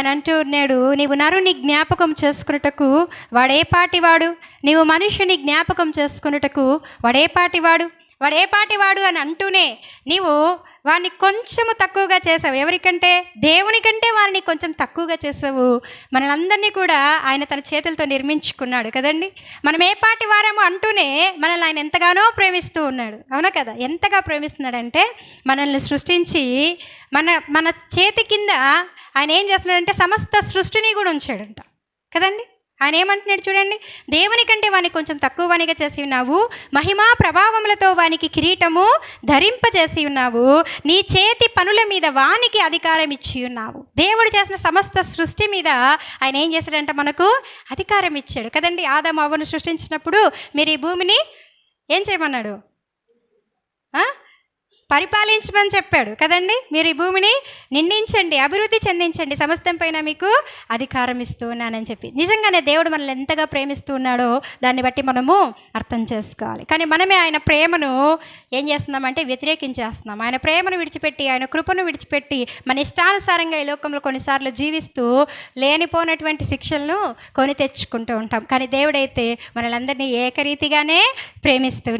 ఆయన అంటూ ఉన్నాడు. నీవు నరుని జ్ఞాపకం చేసుకున్నటకు వాడే పాటివాడు నీవు మనుషుని జ్ఞాపకం చేసుకున్నటకు వాడే పాటివాడు వాడు ఏపాటి వాడు అని అంటూనే నీవు వాడిని కొంచెము తక్కువగా చేసావు. ఎవరికంటే? దేవుని కంటే వారిని కొంచెం తక్కువగా చేసావు. మనలందరినీ కూడా ఆయన తన చేతులతో నిర్మించుకున్నాడు కదండి. మనం ఏ పాటి వారము అంటూనే మనల్ని ఆయన ఎంతగానో ప్రేమిస్తూ ఉన్నాడు. అవునా కదా? ఎంతగా ప్రేమిస్తున్నాడంటే మనల్ని సృష్టించి మన మన చేతి కింద ఆయన ఏం చేస్తున్నాడంటే సమస్త సృష్టిని కూడా ఉంచాడంట. కదండి? ఆయన ఏమంటున్నాడు చూడండి దేవుని కంటే వానికి కొంచెం తక్కువ వానిగా చేసి ఉన్నావు మహిమా ప్రభావములతో వానికి కిరీటము ధరింపజేసి ఉన్నావు నీ చేతి పనుల మీద వానికి అధికారం ఇచ్చి ఉన్నావు. దేవుడు చేసిన సమస్త సృష్టి మీద ఆయన ఏం చేశాడంటే మనకు అధికారం ఇచ్చాడు. కదండి ఆదాము అవ్వను సృష్టించినప్పుడు మీరు ఈ భూమిని ఏం చేయమన్నాడు? పరిపాలించమని చెప్పాడు కదండి? మీరు ఈ భూమిని నిండించండి అభివృద్ధి చెందించండి సమస్తం పైన మీకు అధికారం ఇస్తూ ఉన్నానని చెప్పి. నిజంగానే దేవుడు మనల్ని ఎంతగా ప్రేమిస్తూ ఉన్నాడో దాన్ని బట్టి మనము అర్థం చేసుకోవాలి. కానీ మనమే ఆయన ప్రేమను ఏం చేస్తున్నామంటే వ్యతిరేకించేస్తున్నాం. ఆయన ప్రేమను విడిచిపెట్టి ఆయన కృపను విడిచిపెట్టి మన ఇష్టానుసారంగా ఈ లోకంలో కొన్నిసార్లు జీవిస్తూ లేనిపోయినటువంటి శిక్షలను కొని తెచ్చుకుంటూ ఉంటాం. కానీ దేవుడైతే మనలందరినీ ఏకరీతిగానే ప్రేమిస్తూ